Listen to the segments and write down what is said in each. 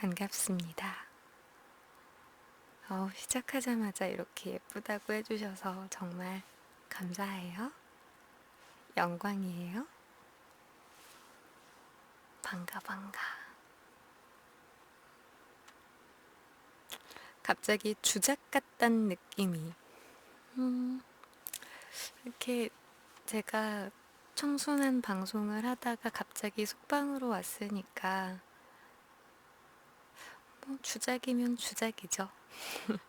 반갑습니다. 어, 시작하자마자 이렇게 예쁘다고 해주셔서 정말 감사해요. 영광이에요. 반가, 반가. 갑자기 주작 같단 느낌이. 음, 이렇게 제가 청순한 방송을 하다가 갑자기 속방으로 왔으니까 뭐 주작이면 주작이죠.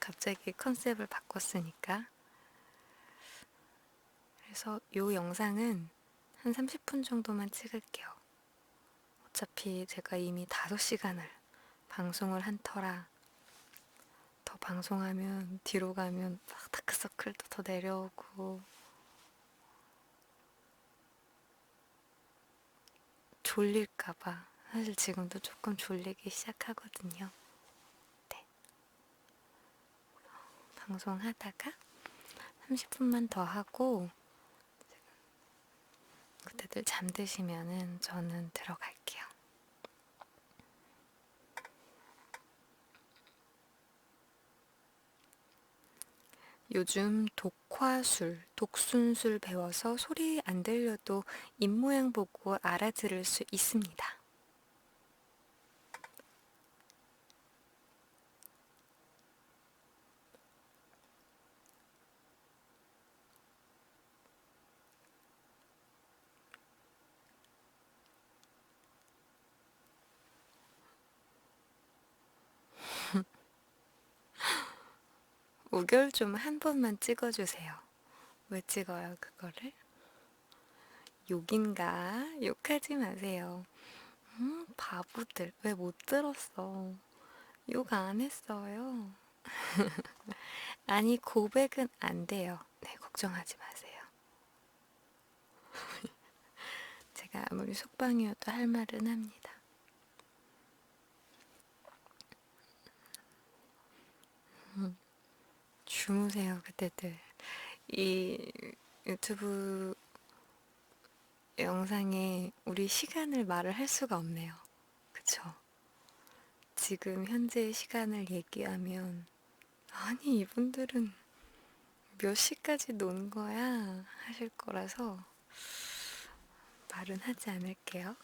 갑자기 컨셉을 바꿨으니까. 그래서 이 영상은 한 30분 정도만 찍을게요. 어차피 제가 이미 5시간을 방송을 한 터라 더 방송하면 뒤로 가면 막 다크서클도 더 내려오고 졸릴까봐 사실 지금도 조금 졸리기 시작하거든요. 네. 방송하다가 30분만 더 하고 그때들 잠드시면은 저는 들어갈게요. 요즘 독화술, 독순술 배워서 소리 안 들려도 입모양 보고 알아들을 수 있습니다. 우결 좀 한 번만 찍어주세요. 왜 찍어요, 그거를? 욕인가? 욕하지 마세요. 음, 바보들. 왜 못 들었어? 욕 안 했어요. 아니, 고백은 안 돼요. 네, 걱정하지 마세요. 제가 아무리 속방이어도 할 말은 합니다. 음, 주무세요, 그때들. 이 유튜브 영상에 우리 시간을 말을 할 수가 없네요. 그쵸? 지금 현재의 시간을 얘기하면, 아니, 이분들은 몇 시까지 논 거야? 하실 거라서 말은 하지 않을게요.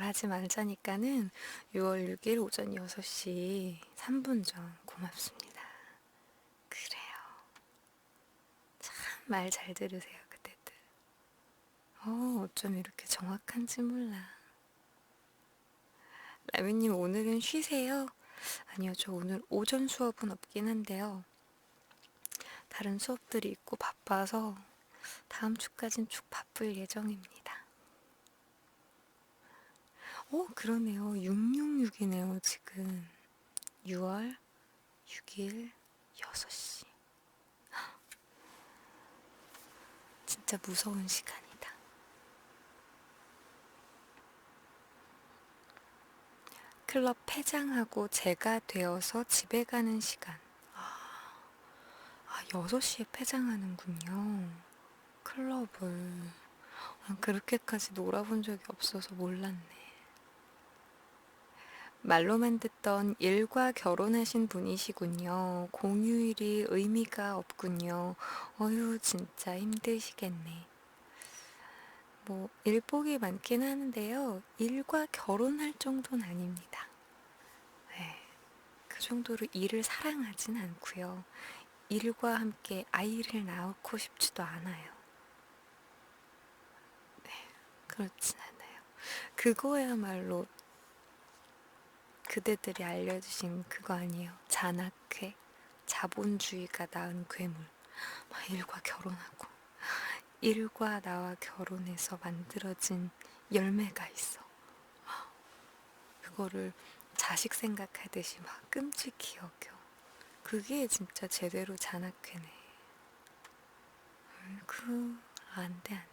말하지 말자니까는 6월 6일 오전 6시 3분 전 고맙습니다. 그래요. 참 말 잘 들으세요, 그때들. 어, 어쩜 이렇게 정확한지 몰라. 라미님, 오늘은 쉬세요? 아니요, 저 오늘 오전 수업은 없긴 한데요. 다른 수업들이 있고 바빠서 다음 주까진 쭉 바쁠 예정입니다. 어, 그러네요. 666이네요, 지금. 6월 6일 6시. 진짜 무서운 시간이다. 클럽 폐장하고 제가 되어서 집에 가는 시간. 아, 아 6시에 폐장하는군요. 클럽을. 아, 그렇게까지 놀아본 적이 없어서 몰랐네. 말로만 듣던 일과 결혼하신 분이시군요. 공휴일이 의미가 없군요. 어휴, 진짜 힘드시겠네. 뭐, 일복이 많긴 하는데요. 일과 결혼할 정도는 아닙니다. 네. 그 정도로 일을 사랑하진 않고요. 일과 함께 아이를 낳고 싶지도 않아요. 네, 그렇진 않아요. 그거야말로 그대들이 알려주신 그거 아니에요. 잔악회, 자본주의가 낳은 괴물. 막 일과 결혼하고 일과 나와 결혼해서 만들어진 열매가 있어. 그거를 자식 생각하듯이 막 끔찍히 여겨. 그게 진짜 제대로 잔악회네. 그, 안 돼, 안 돼.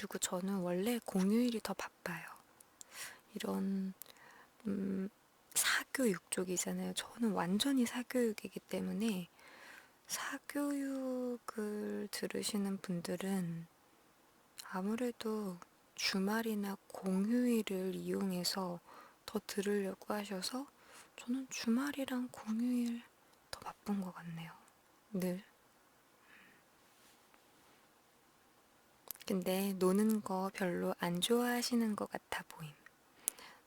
그리고 저는 원래 공휴일이 더 바빠요. 이런 음, 사교육 쪽이잖아요. 저는 완전히 사교육이기 때문에 사교육을 들으시는 분들은 아무래도 주말이나 공휴일을 이용해서 더 들으려고 하셔서 저는 주말이랑 공휴일 더 바쁜 것 같네요. 늘. 근데 노는 거 별로 안 좋아하시는 것 같아 보임.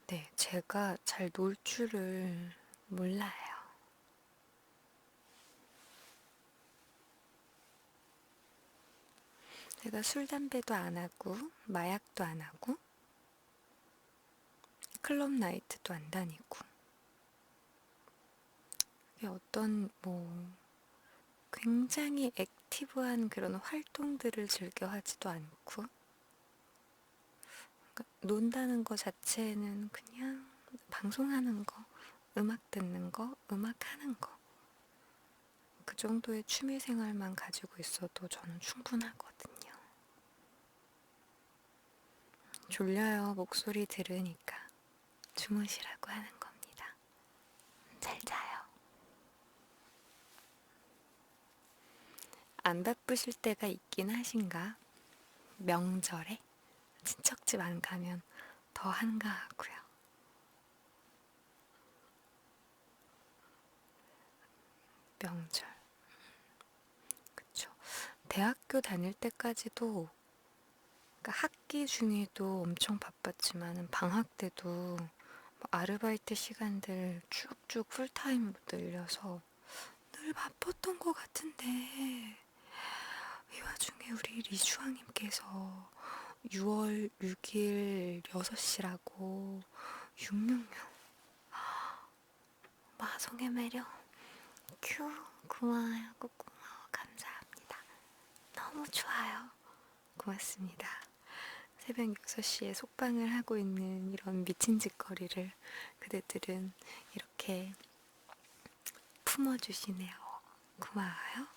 네, 제가 잘 놀 줄을 몰라요. 제가 술, 담배도 안 하고, 마약도 안 하고, 클럽 나이트도 안 다니고, 어떤, 뭐, 굉장히 액 티브한 그런 활동들을 즐겨 하지도 않고, 그러니까 논다는 거 자체는 그냥 방송하는 거, 음악 듣는 거, 음악 하는 거. 그 정도의 취미 생활만 가지고 있어도 저는 충분하거든요. 졸려요, 목소리 들으니까. 주무시라고 하는 겁니다. 잘 자요. 안 바쁘실 때가 있긴 하신가? 명절에? 친척집 안 가면 더 한가하고요. 명절. 그쵸. 대학교 다닐 때까지도 그러니까 학기 중에도 엄청 바빴지만 방학 때도 뭐 아르바이트 시간들 쭉쭉 풀타임으로 늘려서 늘 바빴던 것 같은데 이 와중에 우리 리주왕님께서 6월 6일 6시라고 666 마성의 매력 큐 고마워요 고마워 감사합니다. 너무 좋아요. 고맙습니다. 새벽 6시에 속방을 하고 있는 이런 미친 짓거리를 그대들은 이렇게 품어주시네요. 고마워요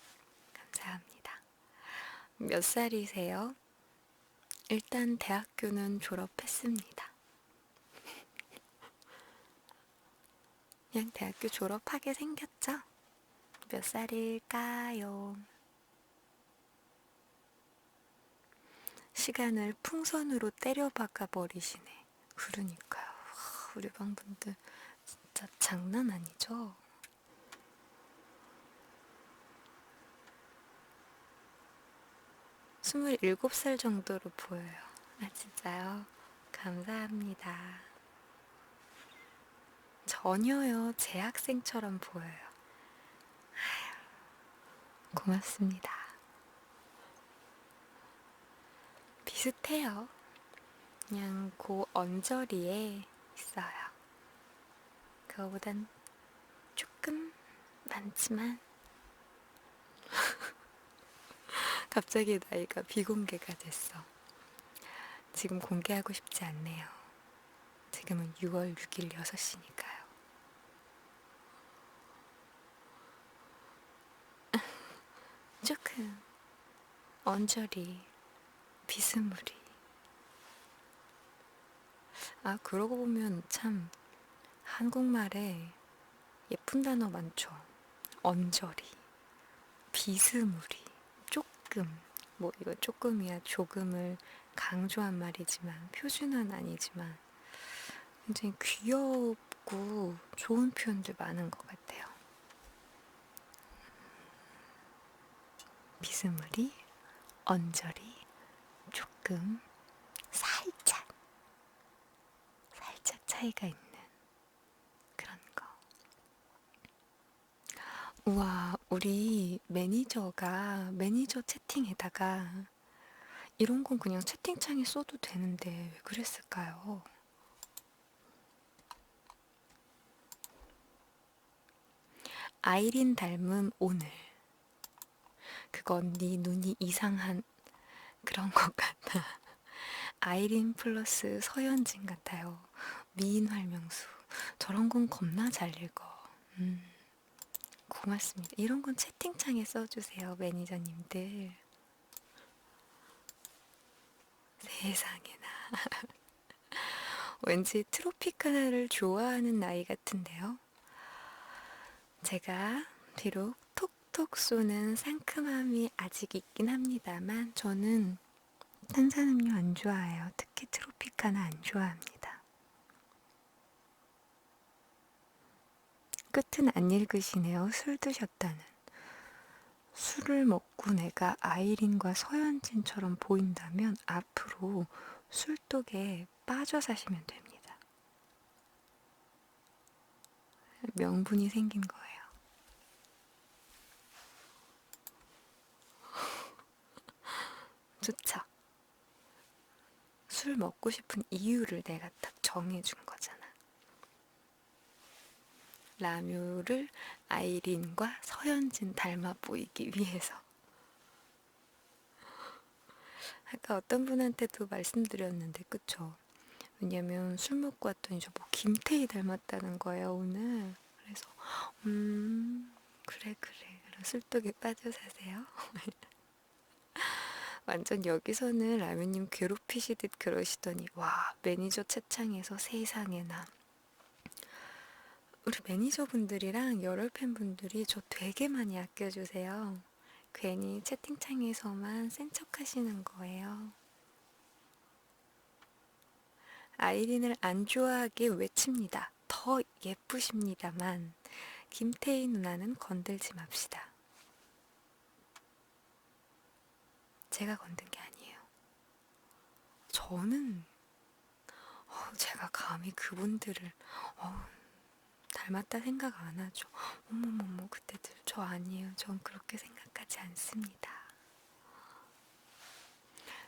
몇 살이세요? 일단 대학교는 졸업했습니다. 그냥 대학교 졸업하게 생겼죠? 몇 살일까요? 시간을 풍선으로 때려박아 버리시네. 그러니까요. 우리 방 분들 진짜 장난 아니죠? 스물일곱 살 정도로 보여요. 아, 진짜요? 감사합니다. 전혀요, 제 학생처럼 보여요. 고맙습니다. 비슷해요. 그냥 그 언저리에 있어요. 그거보단 조금 많지만 갑자기 나이가 비공개가 됐어. 지금 공개하고 싶지 않네요. 지금은 6월 6일 6시니까요. 조금 언저리 비스무리 아 그러고 보면 참 한국말에 예쁜 단어 많죠. 언저리 비스무리 조금 뭐 이거 조금이야 조금을 강조한 말이지만 표준은 아니지만 굉장히 귀엽고 좋은 표현들 많은 것 같아요. 비스무리, 언저리, 조금, 살짝, 살짝 차이가 있는 그런 거. 우와, 우리 매니저가 매니저 채팅에다가 이런 건 그냥 채팅창에 써도 되는데 왜 그랬을까요? 아이린 닮은 오늘. 그건 네 눈이 이상한 그런 것 같아. 아이린 플러스 서현진 같아요. 미인 활명수. 저런 건 겁나 잘 읽어. 음, 고맙습니다. 이런 건 채팅창에 써주세요, 매니저님들. 세상에나. 왠지 트로피카나를 좋아하는 나이 같은데요. 제가 비록 톡톡 쏘는 상큼함이 아직 있긴 합니다만 저는 탄산음료 안 좋아해요. 특히 트로피카나 안 좋아합니다. 끝은 안 읽으시네요. 술 드셨다는. 술을 먹고 내가 아이린과 서현진처럼 보인다면 앞으로 술독에 빠져 사시면 됩니다. 명분이 생긴 거예요. 좋죠? 술 먹고 싶은 이유를 내가 딱 정해준 거잖아. 라뮤를 아이린과 서현진 닮아 보이기 위해서. 아까 어떤 분한테도 말씀드렸는데, 그쵸? 왜냐면 술 먹고 왔더니 저 뭐 김태희 닮았다는 거예요, 오늘. 그래서, 음, 그래, 그래. 그럼 술독에 빠져 사세요. 완전 여기서는 라면님 괴롭히시듯 그러시더니, 와, 매니저 채창에서 세상에나. 우리 매니저분들이랑 열혈 팬분들이 저 되게 많이 아껴주세요. 괜히 채팅창에서만 센 척 하시는 거예요. 아이린을 안 좋아하게 외칩니다. 더 예쁘십니다만, 김태희 누나는 건들지 맙시다. 제가 건든 게 아니에요. 저는, 어, 제가 감히 그분들을, 어, 닮았다 생각 안 하죠. 어머머머, 그때들 저 아니에요. 전 그렇게 생각하지 않습니다.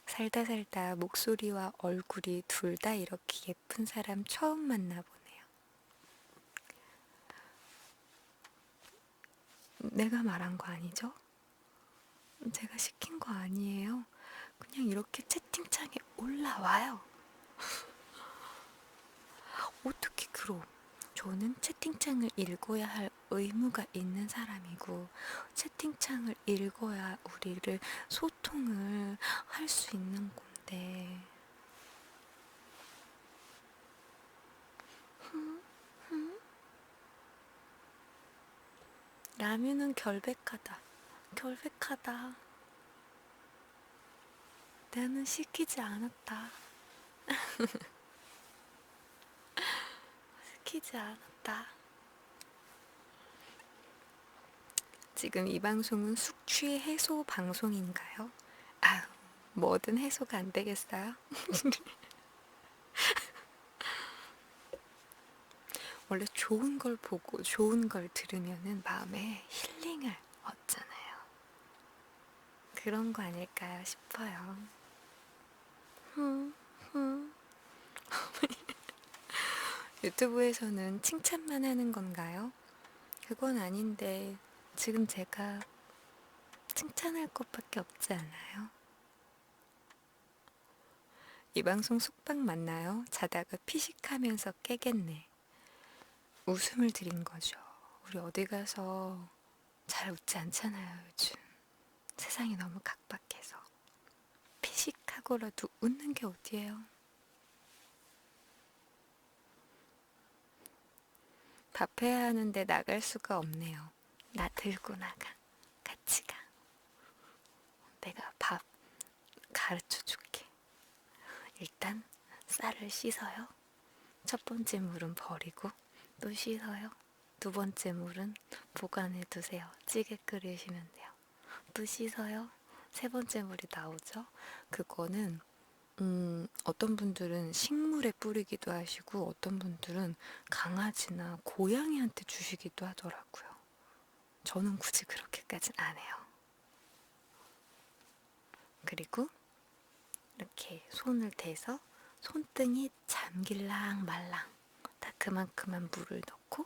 살다 살다 목소리와 얼굴이 둘 다 이렇게 예쁜 사람 처음 만나보네요. 내가 말한 거 아니죠? 제가 시킨 거 아니에요. 그냥 이렇게 채팅창에 올라와요. 어떻게 그럼? 저는 채팅창을 읽어야 할 의무가 있는 사람이고, 채팅창을 읽어야 우리를 소통을 할 수 있는 건데. 라면은 결백하다. 결백하다. 나는 시키지 않았다. 시키지 않았다. 지금 이 방송은 숙취 해소 방송인가요? 아유, 뭐든 해소가 안 되겠어요? 원래 좋은 걸 보고 좋은 걸 들으면은 마음에 힐링을 얻잖아요. 그런 거 아닐까요 싶어요. 흠, 흠. 유튜브에서는 칭찬만 하는 건가요? 그건 아닌데 지금 제가 칭찬할 것밖에 없지 않아요? 이 방송 속박 맞나요? 자다가 피식하면서 깨겠네. 웃음을 드린 거죠. 우리 어디 가서 잘 웃지 않잖아요, 요즘. 세상이 너무 각박해서. 피식하고라도 웃는 게 어디예요? 밥해야 하는데 나갈 수가 없네요. 나 들고 나가. 같이 가. 내가 밥 가르쳐 줄게. 일단 쌀을 씻어요. 첫 번째 물은 버리고 또 씻어요. 두 번째 물은 보관해 두세요. 찌개 끓이시면 돼요. 또 씻어요. 세 번째 물이 나오죠. 그거는 음, 어떤 분들은 식물에 뿌리기도 하시고 어떤 분들은 강아지나 고양이한테 주시기도 하더라고요. 저는 굳이 그렇게까진 안 해요. 그리고 이렇게 손을 대서 손등이 잠길랑 말랑 다 그만큼만 물을 넣고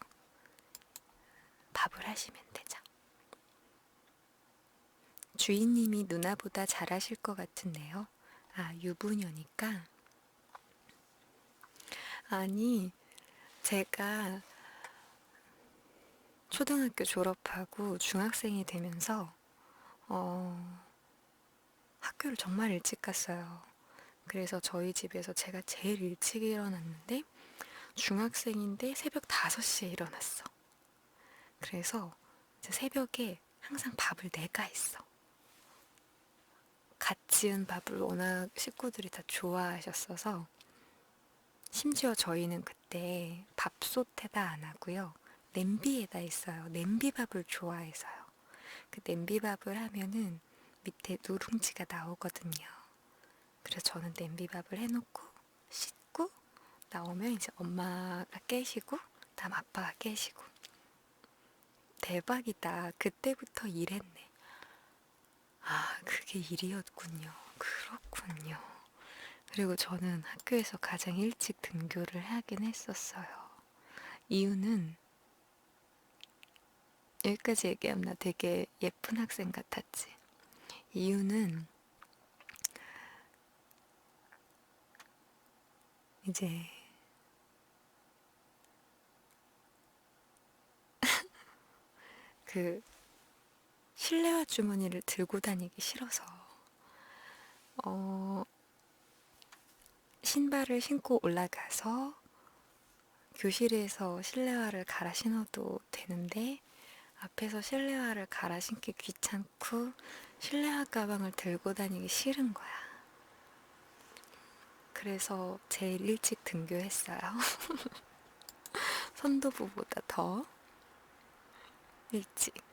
밥을 하시면 되죠. 주인님이 누나보다 잘하실 것 같은데요. 아, 유부녀니까. 아니, 제가 초등학교 졸업하고 중학생이 되면서, 어, 학교를 정말 일찍 갔어요. 그래서 저희 집에서 제가 제일 일찍 일어났는데 중학생인데 새벽 5시에 일어났어. 그래서 새벽에 항상 밥을 내가 했어. 갓 지은 밥을 워낙 식구들이 다 좋아하셨어서 심지어 저희는 그때 밥솥에다 안 하고요. 냄비에다 했어요. 냄비밥을 좋아해서요. 그 냄비밥을 하면은 밑에 누룽지가 나오거든요. 그래서 저는 냄비밥을 해놓고 씻고 나오면 이제 엄마가 깨시고 다음 아빠가 깨시고 대박이다. 그때부터 일했네. 아, 그게 일이었군요. 그렇군요. 그리고 저는 학교에서 가장 일찍 등교를 하긴 했었어요. 이유는 여기까지 얘기하면 나 되게 예쁜 학생 같았지. 이유는 이제 그 실내화 주머니를 들고 다니기 싫어서 어 신발을 신고 올라가서 교실에서 실내화를 갈아 신어도 되는데 앞에서 실내화를 갈아 신기 귀찮고 실내화 가방을 들고 다니기 싫은 거야. 그래서 제일 일찍 등교했어요. 선도부보다 더 일찍.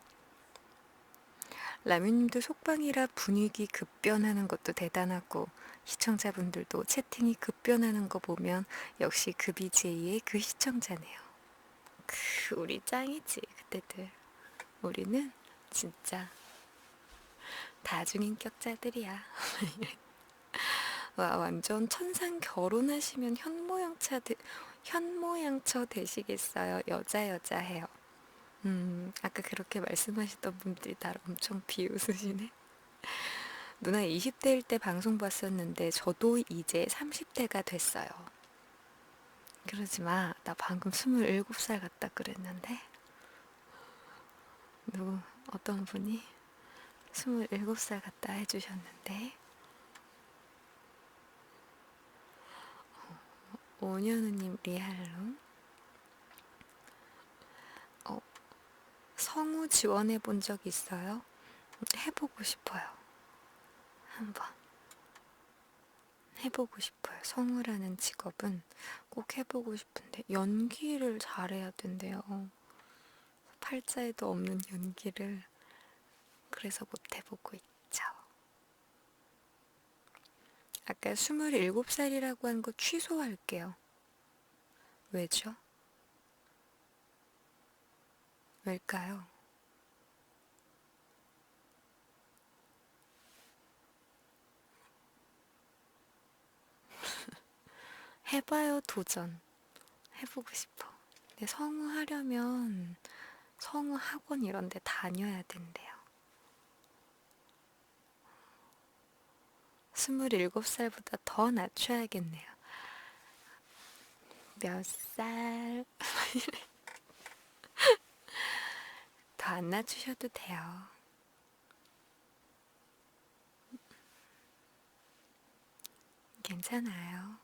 라면님도 속방이라 분위기 급변하는 것도 대단하고 시청자분들도 채팅이 급변하는 거 보면 역시 그 BJ의 그 시청자네요. 그 우리 짱이지 그때들. 우리는 진짜 다중인격자들이야. 와 완전 천상 결혼하시면 현모양처 되, 현모양처 되시겠어요. 여자 여자 해요. 음 아까 그렇게 말씀하셨던 분들이 나를 엄청 비웃으시네. 누나 20대일 때 방송 봤었는데 저도 이제 30대가 됐어요. 그러지 마. 나 방금 27살 같다 그랬는데. 누구, 어떤 분이 27살 같다 해주셨는데. 오년우님 리할로. 어, 성우 지원해 본 적 있어요? 해보고 싶어요. 한번. 해보고 싶어요. 성우라는 직업은 꼭 해보고 싶은데, 연기를 잘해야 된대요. 팔자에도 없는 연기를. 그래서 못 해보고 있죠. 아까 27살이라고 한 거 취소할게요. 왜죠? 왜일까요? 해봐요, 도전. 해보고 싶어. 근데 성우 하려면 성우 학원 이런 데 다녀야 된대요. 27살보다 더 낮춰야겠네요. 몇 살? 더 안 낮추셔도 돼요. 괜찮아요.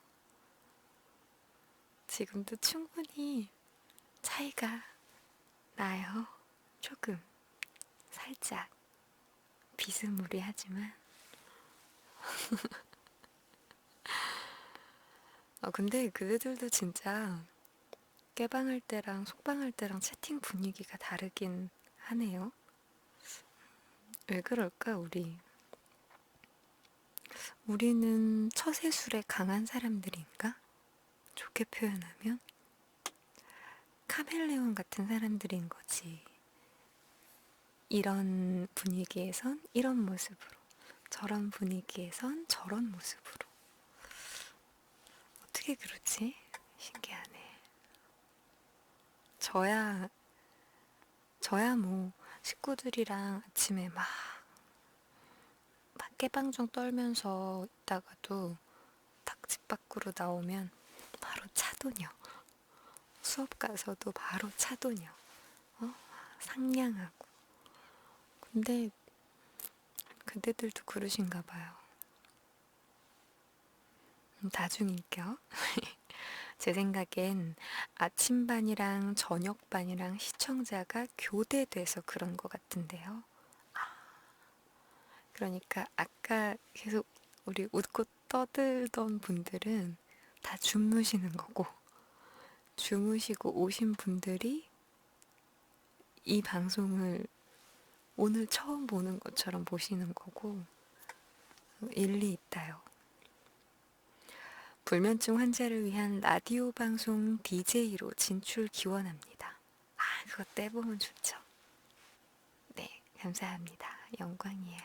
지금도 충분히 차이가 나요. 조금, 살짝, 비스무리하지만. 아, 근데 그들도 진짜 깨방할 때랑 속방할 때랑 채팅 분위기가 다르긴 하네요. 왜 그럴까, 우리? 우리는 처세술에 강한 사람들인가? 좋게 표현하면? 카멜레온 같은 사람들인 거지. 이런 분위기에선 이런 모습으로, 저런 분위기에선 저런 모습으로. 어떻게 그러지? 신기하네. 저야, 저야 뭐, 식구들이랑 아침에 막, 막 깨방정 떨면서 있다가도 딱 집 밖으로 나오면 바로 차도녀. 수업 가서도 바로 차도녀. 어? 상냥하고. 근데, 그대들도 그러신가 봐요. 다중인격. 제 생각엔 아침반이랑 저녁반이랑 시청자가 교대돼서 그런 것 같은데요. 아, 그러니까 아까 계속 우리 웃고 떠들던 분들은 다 주무시는 거고, 주무시고 오신 분들이 이 방송을 오늘 처음 보는 것처럼 보시는 거고, 일리 있다요. 불면증 환자를 위한 라디오 방송 DJ로 진출 기원합니다. 아, 그거 떼보면 좋죠. 네, 감사합니다. 영광이에요.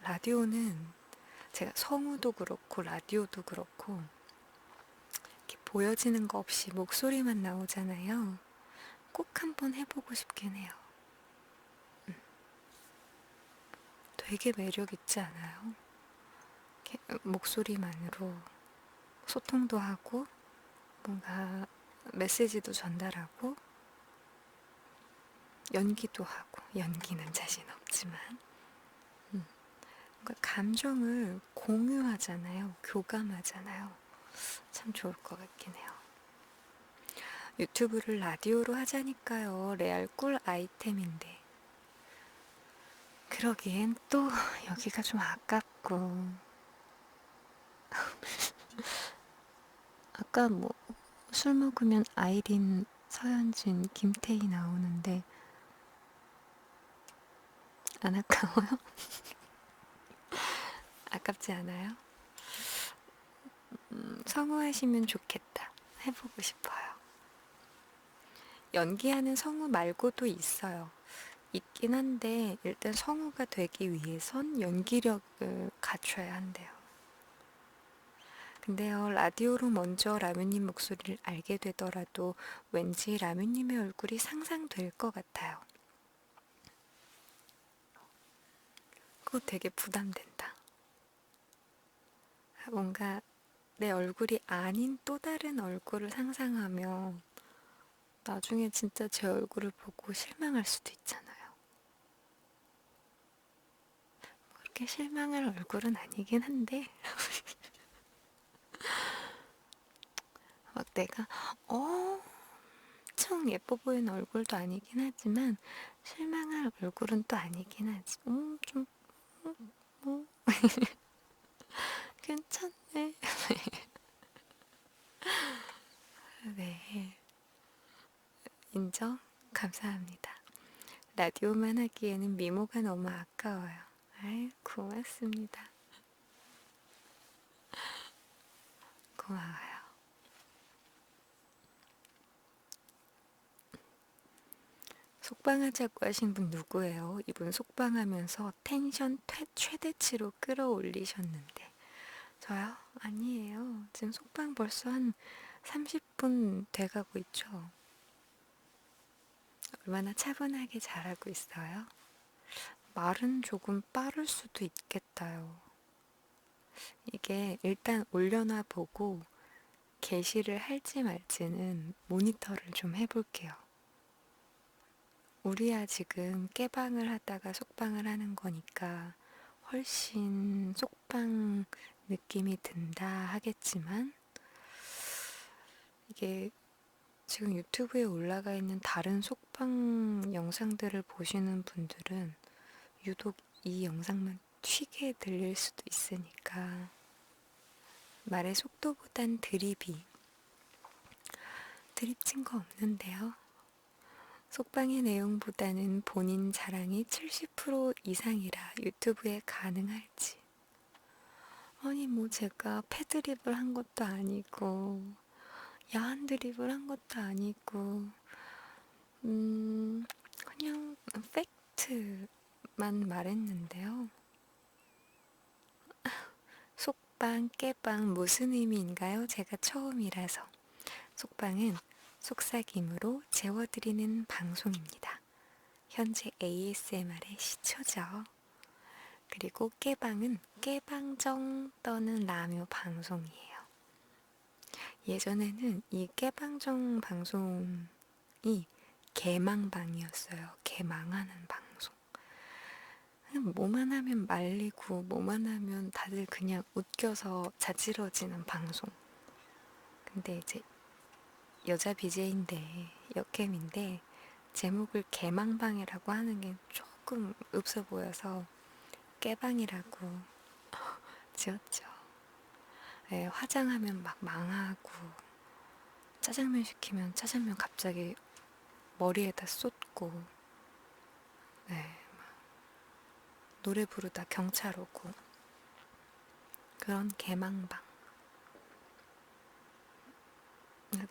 라디오는 제가 성우도 그렇고 라디오도 그렇고 이렇게 보여지는 거 없이 목소리만 나오잖아요. 꼭 한번 해보고 싶긴 해요. 음. 되게 매력 있지 않아요? 목소리만으로 소통도 하고 뭔가 메시지도 전달하고 연기도 하고 연기는 자신 없지만. 음, 뭔가 감정을 공유하잖아요 교감하잖아요. 참 좋을 것 같긴 해요. 유튜브를 라디오로 하자니까요 레알 꿀 아이템인데. 그러기엔 또 여기가 좀 아깝고 아까 뭐 술 먹으면 아이린, 서현진, 김태희 나오는데 안 아까워요? 아깝지 않아요? 음, 성우하시면 좋겠다. 해보고 싶어요. 연기하는 성우 말고도 있어요. 있긴 한데 일단 성우가 되기 위해선 연기력을 갖춰야 한대요. 근데요, 라디오로 먼저 라면님 목소리를 알게 되더라도 왠지 라면님의 얼굴이 상상될 것 같아요. 그거 되게 부담된다. 뭔가 내 얼굴이 아닌 또 다른 얼굴을 상상하면 나중에 진짜 제 얼굴을 보고 실망할 수도 있잖아요. 그렇게 실망할 얼굴은 아니긴 한데. 막 내가 엄청 예뻐 보이는 얼굴도 아니긴 하지만 실망할 얼굴은 또 아니긴 하지. 음, 좀, 음, 뭐. 괜찮네. 네. 인정? 감사합니다. 라디오만 하기에는 미모가 너무 아까워요. 아이, 고맙습니다. 고마워요. 속방하자고 하신 분 누구예요? 이분 속방하면서 텐션 퇴, 최대치로 끌어올리셨는데 저요? 아니에요. 지금 속방 벌써 한 30분 돼가고 있죠. 얼마나 차분하게 잘하고 있어요? 말은 조금 빠를 수도 있겠다요. 이게 일단 올려놔 보고 게시를 할지 말지는 모니터를 좀 해볼게요. 우리야 지금 깨방을 하다가 속방을 하는 거니까 훨씬 속방 느낌이 든다 하겠지만 이게 지금 유튜브에 올라가 있는 다른 속방 영상들을 보시는 분들은 유독 이 영상만 튀게 들릴 수도 있으니까 말의 속도보단 드립이 드립 친 거 없는데요. 속방의 내용보다는 본인 자랑이 70% 이상이라 유튜브에 가능할지. 아니, 뭐 제가 패드립을 한 것도 아니고, 야한 드립을 한 것도 아니고, 음, 그냥 팩트만 말했는데요. 속방, 깨방 무슨 의미인가요? 제가 처음이라서. 속방은 속삭임으로 재워드리는 방송입니다. 현재 ASMR의 시초죠. 그리고 깨방은 깨방정 떠는 라묘 방송이에요. 예전에는 이 깨방정 방송이 개망방이었어요. 개망하는 방송. 뭐만 하면 말리고 뭐만 하면 다들 그냥 웃겨서 자지러지는 방송. 근데 이제 여자 BJ인데 역캠인데 제목을 개망방이라고 하는 게 조금 없어 보여서 깨방이라고 지었죠. 예, 화장하면 막 망하고 짜장면 시키면 짜장면 갑자기 머리에다 쏟고 네, 막 노래 부르다 경찰 오고 그런 개망방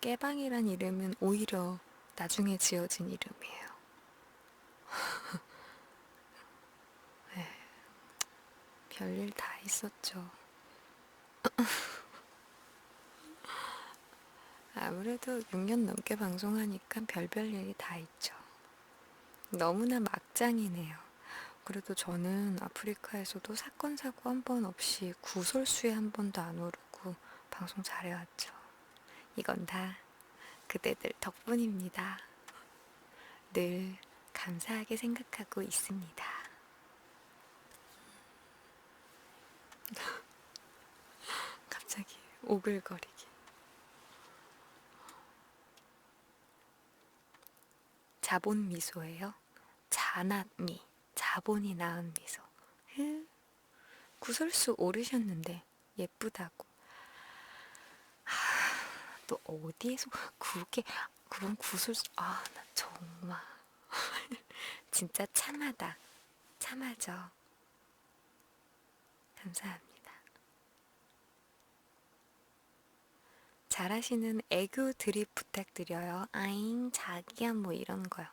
깨방이란 이름은 오히려 나중에 지어진 이름이에요. 네, 별일 다 있었죠. 아무래도 6년 넘게 방송하니까 별별 일이 다 있죠. 너무나 막장이네요. 그래도 저는 아프리카에서도 사건 사고 한 번 없이 구설수에 한 번도 안 오르고 방송 잘해왔죠. 이건 다 그대들 덕분입니다. 늘 감사하게 생각하고 있습니다. 갑자기 오글거리기. 자본 미소예요. 자낫미. 자본이 낳은 미소. 흐, 구설수 오르셨는데 예쁘다고. 하, 또 어디에서 그게 그건 구설수 아, 나 정말 진짜 참하다. 참하죠. 감사합니다. 잘하시는 애교 드립 부탁드려요. 아잉, 자기야, 뭐 이런 거요.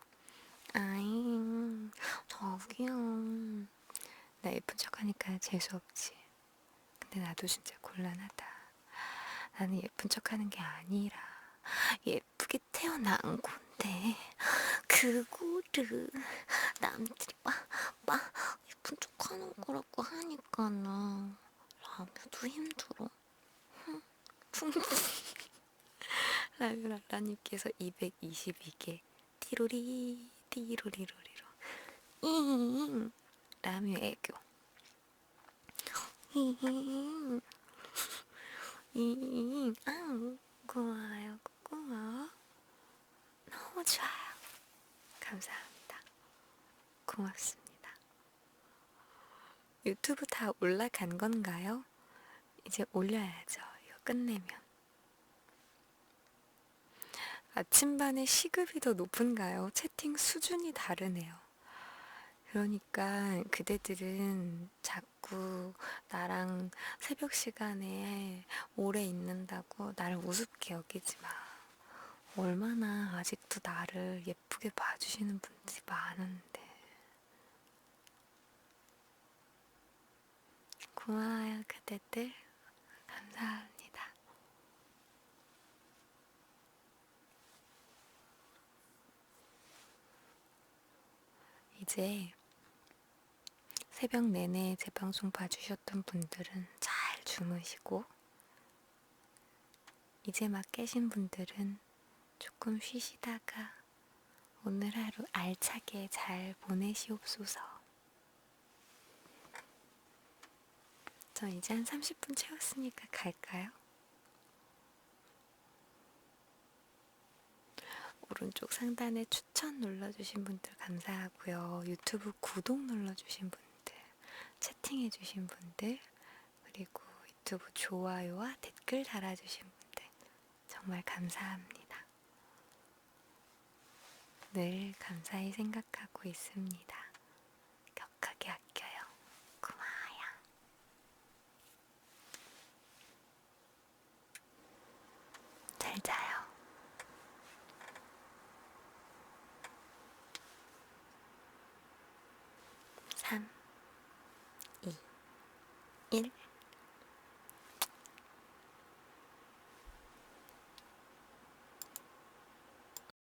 아잉, 저기요. 나 예쁜 척 하니까 재수없지. 근데 나도 진짜 곤란하다. 나는 예쁜 척 하는 게 아니라, 예쁘게 태어난 건데, 그거를 남들이 막, 막 예쁜 척 하는 거라고 하니까는, 라면도 힘들어. 라라라님께서 222개 띠로리 띠로리로리로. 잉 라뮤 애교. 잉 잉, 아, 고마워요, 고마워. 너무 좋아요. 감사합니다. 고맙습니다. 유튜브 다 올라간 건가요? 이제 올려야죠. 이거 끝내면. 아침반의 시급이 더 높은가요? 채팅 수준이 다르네요. 그러니까 그대들은 자꾸 나랑 새벽 시간에 오래 있는다고 나를 우습게 여기지 마. 얼마나 아직도 나를 예쁘게 봐주시는 분들이 많은데. 고마워요, 그대들. 감사합니다. 이제 새벽 내내 제 방송 봐주셨던 분들은 잘 주무시고, 이제 막 깨신 분들은 조금 쉬시다가 오늘 하루 알차게 잘 보내시옵소서. 저 이제 한 30분 채웠으니까 갈까요? 오른쪽 상단에 추천 눌러주신 분들 감사하고요. 유튜브 구독 눌러주신 분들, 채팅해주신 분들, 그리고 유튜브 좋아요와 댓글 달아주신 분들 정말 감사합니다. 늘 감사히 생각하고 있습니다.